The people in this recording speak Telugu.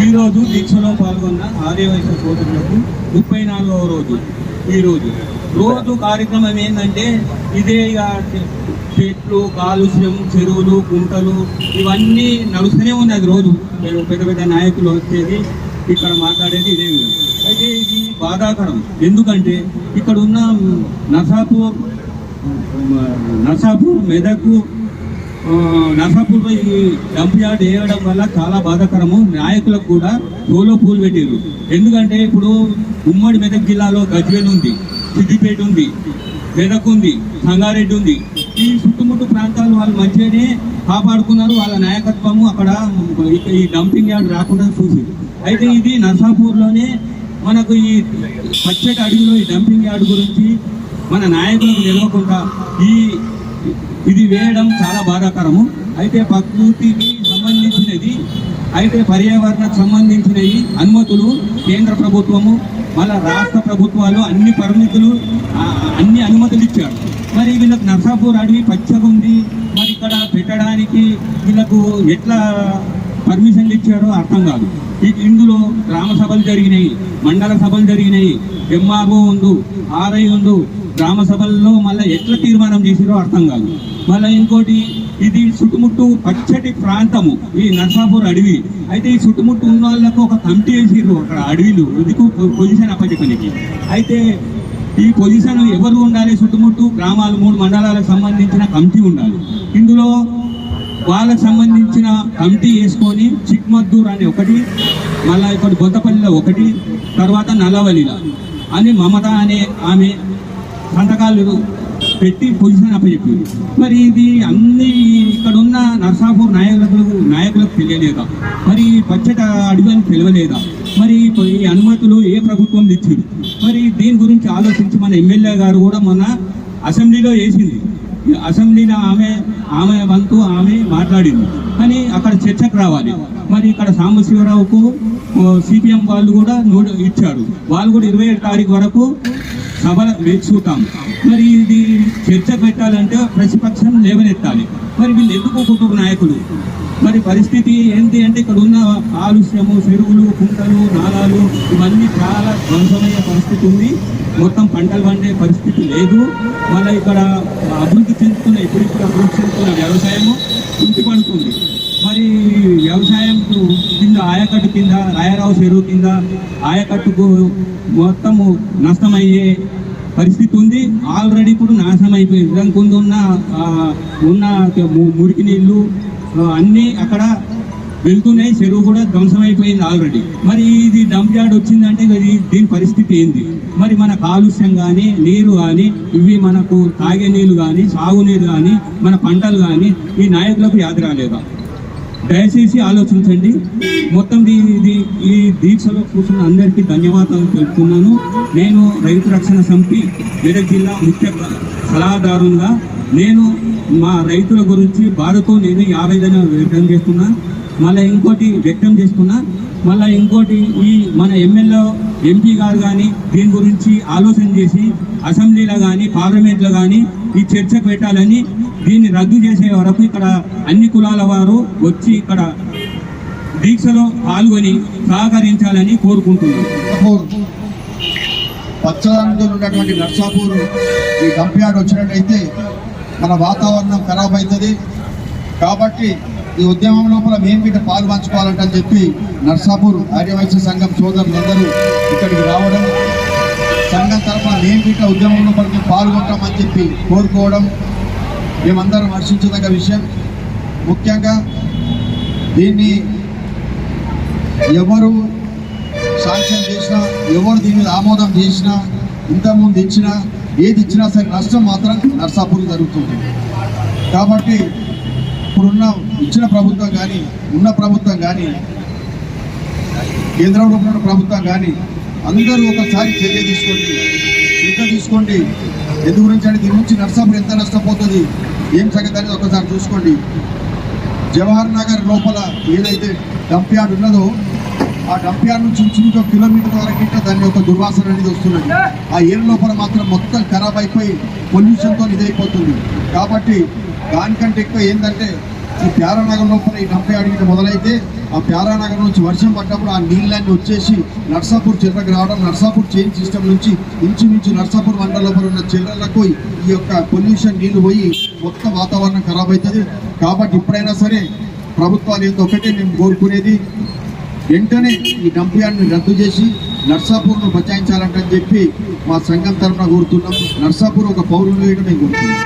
ఈ రోజు దీక్షలో పాల్గొన్న ఆర్యవైశ్య సోదరులకు ముప్పై నాలుగవ రోజు. ఈరోజు రోజు కార్యక్రమం ఏంటంటే ఇదే ఇక చెట్లు కాలుష్యం చెరువులు కుంటలు ఇవన్నీ నడుస్తూనే ఉన్నది రోజు. పెద్ద పెద్ద నాయకులు వచ్చేది ఇక్కడ మాట్లాడేది ఇదే విధంగా. అయితే ఇది బాధాకరం. ఎందుకంటే ఇక్కడ ఉన్న నసాపూర్ నసాపూర్ మెదకు నర్సాపూర్లో ఈ డంప్ యార్డ్ వేయడం వల్ల చాలా బాధాకరము. నాయకులకు కూడా గోలో పూలు పెట్టారు ఎందుకంటే ఇప్పుడు ఉమ్మడి మెదక్ జిల్లాలో గజ్వేల్ ఉంది సిద్దిపేట ఉంది మెదక్ ఉంది సంగారెడ్డి ఉంది. ఈ చుట్టుముట్టు ప్రాంతాలు వాళ్ళు మంచిగానే కాపాడుకున్నారు. వాళ్ళ నాయకత్వము అక్కడ ఈ డంపింగ్ యార్డ్ రాకుండా చూసి అయితే ఇది నర్సాపూర్లోనే మనకు ఈ పచ్చటి అడవిలో ఈ డంపింగ్ యార్డ్ గురించి మన నాయకులకు తెలియకుండా ఈ ఇది వేయడం చాలా బాధాకరము. అయితే ప్రకృతికి సంబంధించినది అయితే పర్యావరణకు సంబంధించినవి అనుమతులు కేంద్ర ప్రభుత్వము మళ్ళా రాష్ట్ర ప్రభుత్వాలు అన్ని పరిమితులు అన్ని అనుమతులు ఇచ్చారు. మరి వీళ్ళకి నర్సాపూర్ అడవి పచ్చగా ఉంది. మరి ఇక్కడ పెట్టడానికి వీళ్ళకు ఎట్లా పర్మిషన్లు ఇచ్చారో అర్థం కాదు. ఇందులో గ్రామ సభలు జరిగినాయి మండల సభలు జరిగినాయి. ఎంఆర్ఓ ఉండు ఆర్ఐ ఉండు గ్రామ సభల్లో మళ్ళీ ఎట్లా తీర్మానం చేసిరో అర్థం కాదు. మళ్ళీ ఇంకోటి ఇది చుట్టుముట్టు పచ్చటి ప్రాంతము ఈ నర్సాపూర్ అడవి. అయితే ఈ చుట్టుముట్టు ఉన్న వాళ్ళకు ఒక కమిటీ వేసిర్రు అక్కడ అడవిలు ఇది పొజిషన్ అప్పచెప్పనికి. అయితే ఈ పొజిషన్ ఎవరు ఉండాలి చుట్టుముట్టు? గ్రామాలు మూడు మండలాలకు సంబంధించిన కమిటీ ఉండాలి. ఇందులో వాళ్ళకు సంబంధించిన కమిటీ వేసుకొని చిక్మద్దూర్ అని ఒకటి మళ్ళీ ఇక్కడ బొత్తపల్లిలో ఒకటి తర్వాత నల్లవల్లిలో అని మమత అనే ఆమె సంతకాలు పెట్టి పొజిషన్ అప్పచెప్పింది. మరి ఇది అన్ని ఇక్కడ ఉన్న నర్సాపూర్ నాయకులకు నాయకులకు తెలియలేదా? మరి ఈ పచ్చట అడవిని తెలియలేదా మరి ఈ అనుమతులు ఏ ప్రభుత్వం ఇచ్చింది మరి దీని గురించి ఆలోచించి మన ఎమ్మెల్యే గారు కూడా మొన్న అసెంబ్లీలో వేసింది. అసెంబ్లీలో ఆమె ఆమె వంతు ఆమె మాట్లాడింది. కానీ అక్కడ చర్చకు రావాలి. మరి ఇక్కడ సాంబశివరావుకు సిపిఎం వాళ్ళు కూడా నోటి ఇచ్చారు. వాళ్ళు కూడా ఇరవై ఏడు తారీఖు వరకు సభల వేచుకుంటాం మరి ఇది చర్చ పెట్టాలంటే ప్రతిపక్షం లేవనెత్తాలి. మరి వీళ్ళు ఎందుకు కుటుంబ నాయకులు? మరి పరిస్థితి ఏంటి అంటే ఇక్కడ ఉన్న కాలుష్యము చెరువులు కుంటలు నాలాలు ఇవన్నీ చాలా ధ్వంసమయ్యే పరిస్థితి ఉంది. మొత్తం పంటలు పండే పరిస్థితి లేదు. మళ్ళీ ఇక్కడ అభివృద్ధి చెందుతున్న ఇప్పుడిప్పుడు అభివృద్ధి చెందుతున్న వ్యవసాయము ఇంటి పడుతుంది. మరి వ్యవసాయంకు కింద ఆయకట్టు కింద రాయరావు చెరువు కింద ఆయకట్టుకు మొత్తము నష్టమయ్యే పరిస్థితి ఉంది. ఆల్రెడీ ఇప్పుడు నాశనం అయిపోయింది దాని ముందు ఉన్న ఉన్న ము- మురికి నీళ్ళు అన్నీ అక్కడ వెళ్తున్నాయి. చెరువు కూడా ధ్వంసమైపోయింది ఆల్రెడీ. మరి ఇది డంప్ యార్డ్ వచ్చిందంటే ఇది దీని పరిస్థితి ఏంది? మరి మన కాలుష్యం కానీ నీరు కానీ ఇవి మనకు తాగే నీళ్ళు కానీ సాగునీరు కానీ మన పంటలు కానీ ఈ నాయకులకు యాద రాలేదా? దయచేసి ఆలోచించండి. మొత్తం ఇది ఈ దీక్షలో కూర్చున్న అందరికీ ధన్యవాదాలు తెలుపుతున్నాను. నేను రైతు రక్షణ సమితి మెదక్ జిల్లా ముఖ్య సలహాదారుగా నేను మా రైతుల గురించి బాధతో నేను ఈ ఆవేదన వ్యక్తం చేస్తున్నా. మళ్ళీ ఇంకోటి వ్యక్తం చేస్తున్నా. మళ్ళీ ఇంకోటి ఈ మన ఎమ్మెల్యే ఎంపీ గారు కానీ దీని గురించి ఆలోచన చేసి అసెంబ్లీలో కానీ పార్లమెంట్లో కానీ ఈ చర్చ పెట్టాలని దీన్ని రద్దు చేసే వరకు ఇక్కడ అన్ని కులాల వారు వచ్చి ఇక్కడ దీక్షలో పాల్గొని సహకరించాలని కోరుకుంటున్నారు. నర్సాపూర్ పచ్చదనంతో ఉన్నటువంటి నర్సాపూర్ ఈ డంప్యార్డ్ వచ్చినట్టయితే మన వాతావరణం ఖరాబ్ అవుతుంది. కాబట్టి ఈ ఉద్యమం లోపల మేము గిట్ట పాలు పంచుకోవాలంటే అని చెప్పి నర్సాపూర్ ఆర్యవైశ్య సంఘం సోదరులందరూ ఇక్కడికి రావడం సంఘం తరఫున మేము గిట్ట ఉద్యమం లోపలికి పాల్గొంటామని చెప్పి కోరుకోవడం మేమందరం హర్షించదగ్గ విషయం. ముఖ్యంగా దీన్ని ఎవరు శాంక్షన్ చేసినా ఎవరు దీని మీద ఆమోదం చేసినా ఇంతకుముందు ఇచ్చినా ఏది ఇచ్చినా సరే నష్టం మాత్రం నర్సాపూర్ జరుగుతుంది. కాబట్టి ఇప్పుడున్న ఇచ్చిన ప్రభుత్వం కానీ ఉన్న ప్రభుత్వం కానీ కేంద్రంలో ఉన్న ప్రభుత్వం కానీ అందరూ ఒకసారి చర్య తీసుకోండి. శ్రద్ధ చూసుకోండి ఎందు గురించి అంటే దీని నుంచి నర్సాపూర్ ఎంత నష్టపోతుంది? ఏం సంగతి అనేది ఒకసారి చూసుకోండి. జవహర్ నగర్ లోపల ఏదైతే డంప్ యార్డ్ ఉన్నదో ఆ డంప్ యార్డ్ నుంచి ఇంచుమించు ఒక కిలోమీటర్ వరకు దాని యొక్క దుర్వాసన అనేది వస్తున్నది. ఆ ఏరు లోపల మాత్రం మొత్తం ఖరాబ్ అయిపోయి పొల్యూషన్తో ఇదైపోతుంది. కాబట్టి దానికంటే ఎక్కువ ఏంటంటే ఈ ప్యారానగర్ లోపల ఈ డెబ్బై అడిగిన మొదలైతే ఆ ప్యారానగర్ నుంచి వర్షం పడ్డప్పుడు ఆ నీళ్ళన్నీ వచ్చేసి నర్సాపూర్ చెర్లకు రావడం నర్సాపూర్ చైన్ సిస్టమ్ నుంచి ఇంచుమించు నర్సాపూర్ మండలంలో ఉన్న చెర్లకు ఈ యొక్క పొల్యూషన్ నీళ్ళు పోయి మొత్తం వాతావరణం ఖరాబ్ అవుతుంది కాబట్టి ఇప్పుడైనా సరే ప్రభుత్వాలు ఏదో ఒకటే మేము కోరుకునేది వెంటనే ఈ డంప్ యార్డ్ని రద్దు చేసి నర్సాపూర్ను బచాయించాలంటని చెప్పి మా సంఘం తరఫున కోరుతున్నాం. నర్సాపూర్ ఒక పౌరులు మేము కోరుతున్నాం.